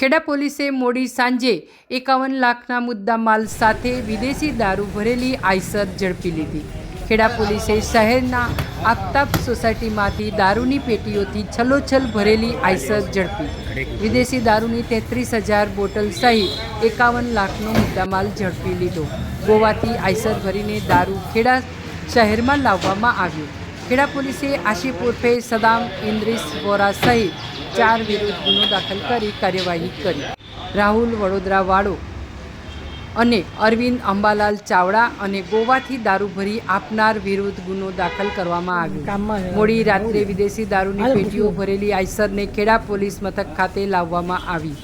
ખેડા પોલીસે મોડી સાંજે એકાવન લાખના મુદ્દા માલ સાથે વિદેશી દારૂ ભરેલી આઈસર ઝડપી લીધી. ખેડા પોલીસે શહેરના આફતાબ સોસાયટીમાંથી દારૂની પેટીઓથી છલોછલ ભરેલી આઈસર ઝડપી. વિદેશી દારૂની તેત્રીસ હજાર બોટલ સહિત એકાવન લાખનો મુદ્દામાલ ઝડપી લીધો. ગોવાથી આઈસર ભરીને દારૂ ખેડા શહેરમાં લાવવામાં આવ્યો. ખેડા પોલીસે આશિફ ઉર્ફે સદામ ઇન્દ્રિસ વોરા સહિત ચાર વિરુદ્ધ ગુનો દાખલ કરી કાર્યવાહી કરી. રાહુલ વડોદરાવાળો અને અરવિંદ અંબાલાલ ચાવડા અને ગોવાથી દારૂ ભરી આપનાર વિરુદ્ધ ગુનો દાખલ કરવામાં આવ્યો. મોડી રાત્રે વિદેશી દારૂની પેટીઓ ભરેલી આઈસરને ખેડા પોલીસ મથક ખાતે લાવવામાં આવી.